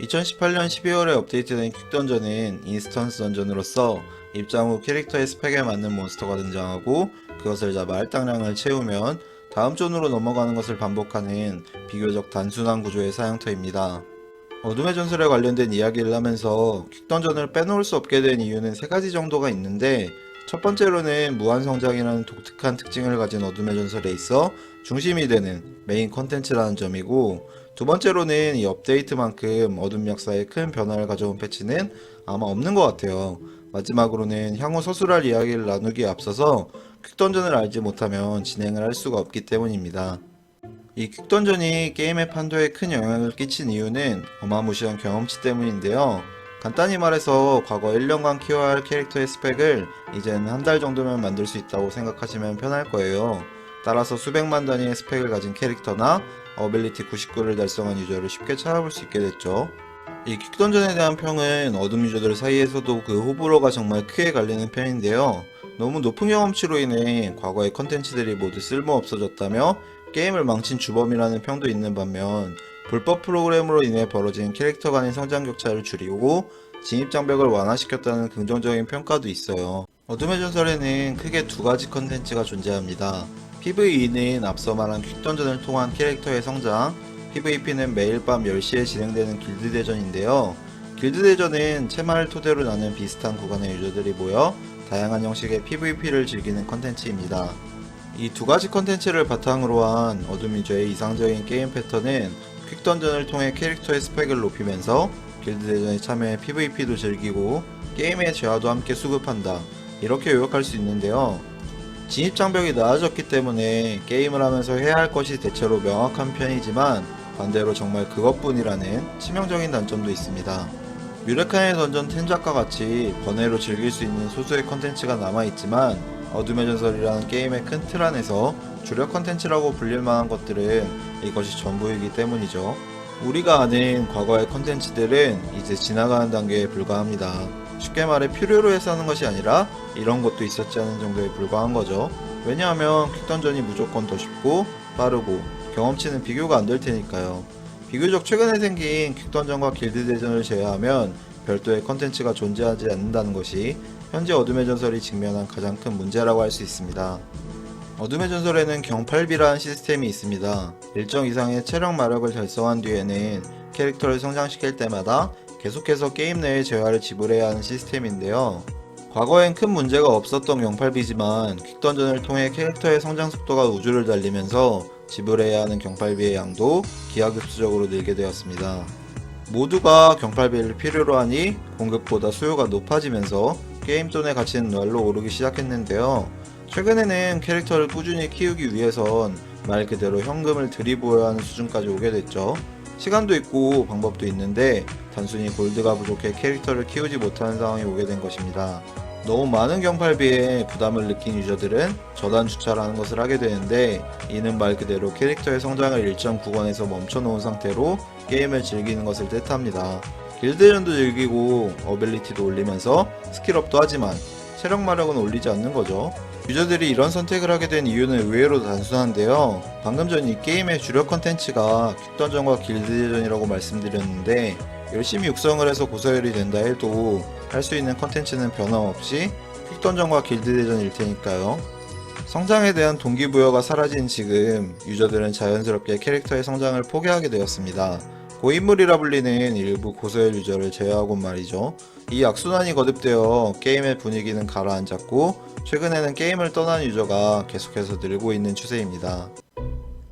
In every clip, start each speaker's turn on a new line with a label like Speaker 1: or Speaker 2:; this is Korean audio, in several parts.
Speaker 1: 2018년 12월에 업데이트된 퀵던전은 인스턴스 던전으로서 입장 후 캐릭터의 스펙에 맞는 몬스터가 등장하고 그것을 잡아 할당량을 채우면 다음 존으로 넘어가는 것을 반복하는 비교적 단순한 구조의 사양터입니다. 어둠의 전설에 관련된 이야기를 하면서 퀵던전을 빼놓을 수 없게 된 이유는 세 가지 정도가 있는데 첫 번째로는 무한성장이라는 독특한 특징을 가진 어둠의 전설에 있어 중심이 되는 메인 컨텐츠라는 점이고 두 번째로는 이 업데이트만큼 어둠 역사에 큰 변화를 가져온 패치는 아마 없는 것 같아요. 마지막으로는 향후 서술할 이야기를 나누기에 앞서서 퀵던전을 알지 못하면 진행을 할 수가 없기 때문입니다. 이 퀵던전이 게임의 판도에 큰 영향을 끼친 이유는 어마무시한 경험치 때문인데요. 간단히 말해서 과거 1년간 키워야 할 캐릭터의 스펙을 이제는 한달 정도면 만들 수 있다고 생각하시면 편할 거예요. 따라서 수백만 단위의 스펙을 가진 캐릭터나 어빌리티 99를 달성한 유저를 쉽게 찾아볼 수 있게 됐죠. 이 퀵던전에 대한 평은 어둠 유저들 사이에서도 그 호불호가 정말 크게 갈리는 편인데요. 너무 높은 경험치로 인해 과거의 컨텐츠들이 모두 쓸모 없어졌다며 게임을 망친 주범이라는 평도 있는 반면 불법 프로그램으로 인해 벌어진 캐릭터 간의 성장 격차를 줄이고 진입 장벽을 완화시켰다는 긍정적인 평가도 있어요. 어둠의 전설에는 크게 두 가지 컨텐츠가 존재합니다. PVE는 앞서 말한 퀵던전을 통한 캐릭터의 성장, PVP는 매일 밤 10시에 진행되는 길드 대전인데요. 길드 대전은 채마를 토대로 나눈 비슷한 구간의 유저들이 모여 다양한 형식의 PVP를 즐기는 컨텐츠입니다. 이 두 가지 컨텐츠를 바탕으로 한 어둠 유저의 이상적인 게임 패턴은 퀵던전을 통해 캐릭터의 스펙을 높이면서 길드 대전에 참여해 PVP도 즐기고 게임의 재화도 함께 수급한다. 이렇게 요약할 수 있는데요. 진입 장벽이 낮아졌기 때문에 게임을 하면서 해야 할 것이 대체로 명확한 편이지만 반대로 정말 그것뿐이라는 치명적인 단점도 있습니다. 뮤레칸의 던전 텐작과 같이 번외로 즐길 수 있는 소수의 컨텐츠가 남아있지만 어둠의 전설이라는 게임의 큰 틀 안에서 주력 컨텐츠라고 불릴 만한 것들은 이것이 전부이기 때문이죠. 우리가 아는 과거의 컨텐츠들은 이제 지나가는 단계에 불과합니다. 쉽게 말해 필요로 해서 하는 것이 아니라 이런 것도 있었지 않은 정도에 불과한 거죠. 왜냐하면 퀵던전이 무조건 더 쉽고 빠르고 경험치는 비교가 안 될 테니까요. 비교적 최근에 생긴 퀵던전과 길드 대전을 제외하면 별도의 컨텐츠가 존재하지 않는다는 것이 현재 어둠의 전설이 직면한 가장 큰 문제라고 할 수 있습니다. 어둠의 전설에는 경팔비라는 시스템이 있습니다. 일정 이상의 체력 마력을 달성한 뒤에는 캐릭터를 성장시킬 때마다 계속해서 게임 내에 재화를 지불해야 하는 시스템인데요. 과거엔 큰 문제가 없었던 경팔비지만 퀵던전을 통해 캐릭터의 성장 속도가 우주를 달리면서 지불해야 하는 경팔비의 양도 기하급수적으로 늘게 되었습니다. 모두가 경팔비를 필요로 하니 공급보다 수요가 높아지면서 게임 돈의 가치는 날로 오르기 시작했는데요. 최근에는 캐릭터를 꾸준히 키우기 위해선 말 그대로 현금을 들이부어야 하는 수준까지 오게 됐죠. 시간도 있고 방법도 있는데 단순히 골드가 부족해 캐릭터를 키우지 못하는 상황이 오게 된 것입니다. 너무 많은 경팔비에 부담을 느낀 유저들은 저단 주차라는 것을 하게 되는데 이는 말 그대로 캐릭터의 성장을 일정 구간에서 멈춰놓은 상태로 게임을 즐기는 것을 뜻합니다. 길드전도 즐기고 어빌리티도 올리면서 스킬업도 하지만 체력 마력은 올리지 않는 거죠. 유저들이 이런 선택을 하게 된 이유는 의외로 단순한데요. 방금 전 이 게임의 주력 컨텐츠가 퀵던전과 길드전이라고 말씀드렸는데 열심히 육성을 해서 고서열이 된다 해도 할 수 있는 컨텐츠는 변함없이 퀵던전과 길드대전일 테니까요. 성장에 대한 동기부여가 사라진 지금 유저들은 자연스럽게 캐릭터의 성장을 포기하게 되었습니다. 고인물이라 불리는 일부 고서열 유저를 제외하고 말이죠. 이 악순환이 거듭되어 게임의 분위기는 가라앉았고 최근에는 게임을 떠난 유저가 계속해서 늘고 있는 추세입니다.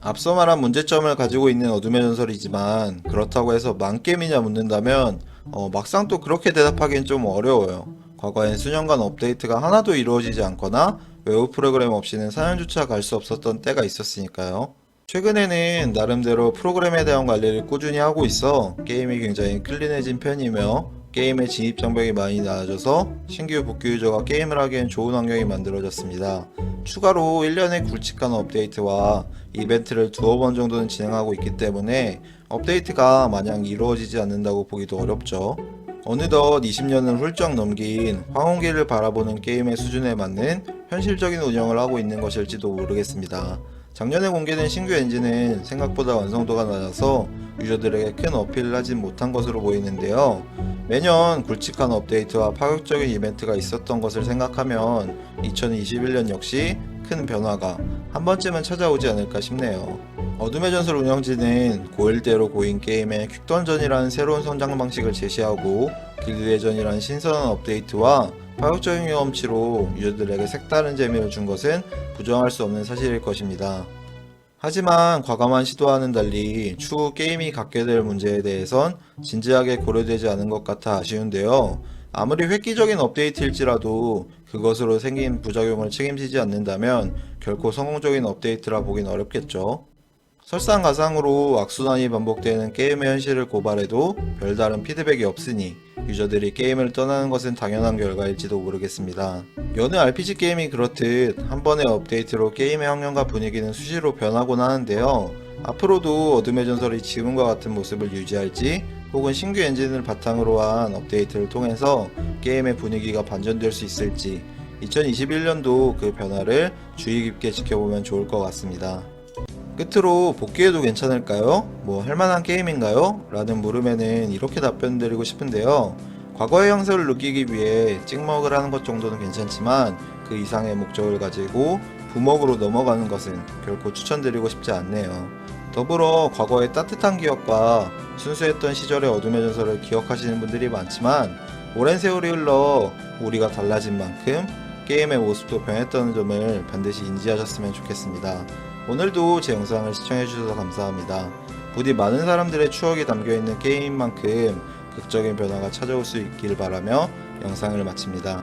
Speaker 1: 앞서 말한 문제점을 가지고 있는 어둠의 전설이지만 그렇다고 해서 만게임이냐 묻는다면 어, 막상 또 그렇게 대답하기엔 좀 어려워요. 과거엔 수년간 업데이트가 하나도 이루어지지 않거나 외부 프로그램 없이는 4년조차 갈 수 없었던 때가 있었으니까요. 최근에는 나름대로 프로그램에 대한 관리를 꾸준히 하고 있어 게임이 굉장히 클린해진 편이며 게임의 진입 장벽이 많이 낮아져서 신규 복귀 유저가 게임을 하기엔 좋은 환경이 만들어졌습니다. 추가로 1년에 굵직한 업데이트와 이벤트를 두어 번 정도는 진행하고 있기 때문에 업데이트가 마냥 이루어지지 않는다고 보기도 어렵죠. 어느덧 20년을 훌쩍 넘긴 황혼기를 바라보는 게임의 수준에 맞는 현실적인 운영을 하고 있는 것일지도 모르겠습니다. 작년에 공개된 신규 엔진은 생각보다 완성도가 낮아서 유저들에게 큰 어필을 하진 못한 것으로 보이는데요. 매년 굵직한 업데이트와 파격적인 이벤트가 있었던 것을 생각하면 2021년 역시 큰 변화가 한 번쯤은 찾아오지 않을까 싶네요. 어둠의 전설 운영진은 고일대로 고인 게임의 퀵던전이라는 새로운 성장 방식을 제시하고 길드대전이라는 신선한 업데이트와 파격적인 경험치로 유저들에게 색다른 재미를 준 것은 부정할 수 없는 사실일 것입니다. 하지만 과감한 시도와는 달리 추후 게임이 갖게 될 문제에 대해선 진지하게 고려되지 않은 것 같아 아쉬운데요. 아무리 획기적인 업데이트일지라도 그것으로 생긴 부작용을 책임지지 않는다면 결코 성공적인 업데이트라 보긴 어렵겠죠. 설상가상으로 악순환이 반복되는 게임의 현실을 고발해도 별다른 피드백이 없으니 유저들이 게임을 떠나는 것은 당연한 결과일지도 모르겠습니다. 여느 RPG 게임이 그렇듯 한 번의 업데이트로 게임의 환경과 분위기는 수시로 변하곤 하는데요. 앞으로도 어둠의 전설이 지금과 같은 모습을 유지할지 혹은 신규 엔진을 바탕으로 한 업데이트를 통해서 게임의 분위기가 반전될 수 있을지 2021년도 그 변화를 주의 깊게 지켜보면 좋을 것 같습니다. 끝으로 복귀해도 괜찮을까요? 뭐 할만한 게임인가요? 라는 물음에는 이렇게 답변 드리고 싶은데요. 과거의 형세를 느끼기 위해 찍먹을 하는 것 정도는 괜찮지만 그 이상의 목적을 가지고 부먹으로 넘어가는 것은 결코 추천드리고 싶지 않네요. 더불어 과거의 따뜻한 기억과 순수했던 시절의 어둠의 전설을 기억하시는 분들이 많지만 오랜 세월이 흘러 우리가 달라진 만큼 게임의 모습도 변했다는 점을 반드시 인지하셨으면 좋겠습니다. 오늘도 제 영상을 시청해주셔서 감사합니다. 부디 많은 사람들의 추억이 담겨있는 게임인 만큼 극적인 변화가 찾아올 수 있길 바라며 영상을 마칩니다.